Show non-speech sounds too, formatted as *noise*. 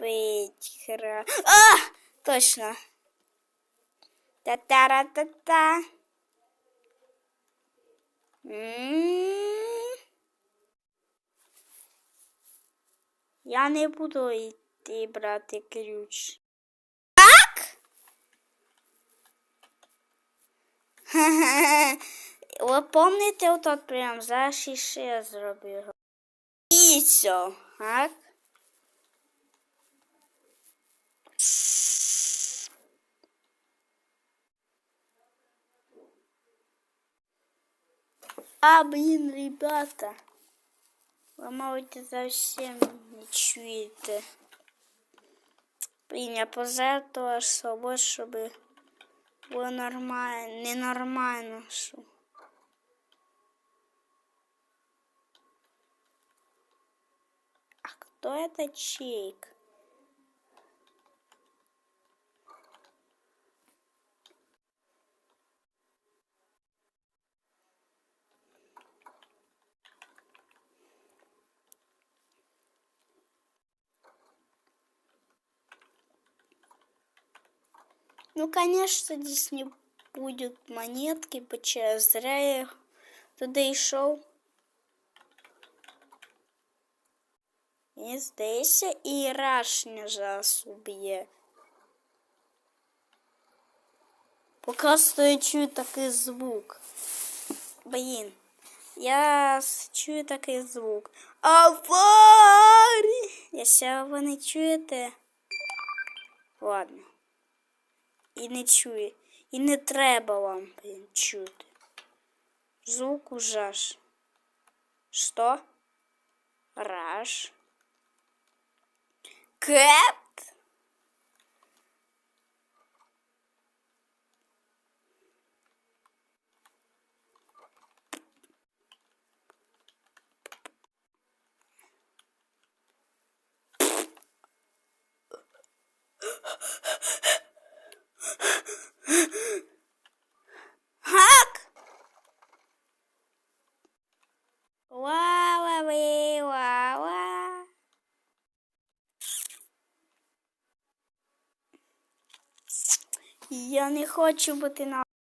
пить хра. А! Точно. Та-та-ра-та-та. М. Я не буду йти брати ключ. Так? *laughs* Ви пам'ятаєте, отот прям за шіше зробив. І все, так? А, блин, ребята. Ви, мабуть, зовсім не чуєте. Блін, я пожертвував собою, щоб було нормально, ненормально. Що. А кто это чейк? Ну, конечно, здесь не будет монетки, почему зря я туда и шел. Мені здається, і рашня зараз уб'є. Поки що я чую такий звук. Блін, я с- чую такий звук. Аварі! Якщо ви не чуєте. Ладно. І не чує. І не треба вам, блін, чути. Звук ужаш. Що? Раш. Кэт? Я не хочу бути на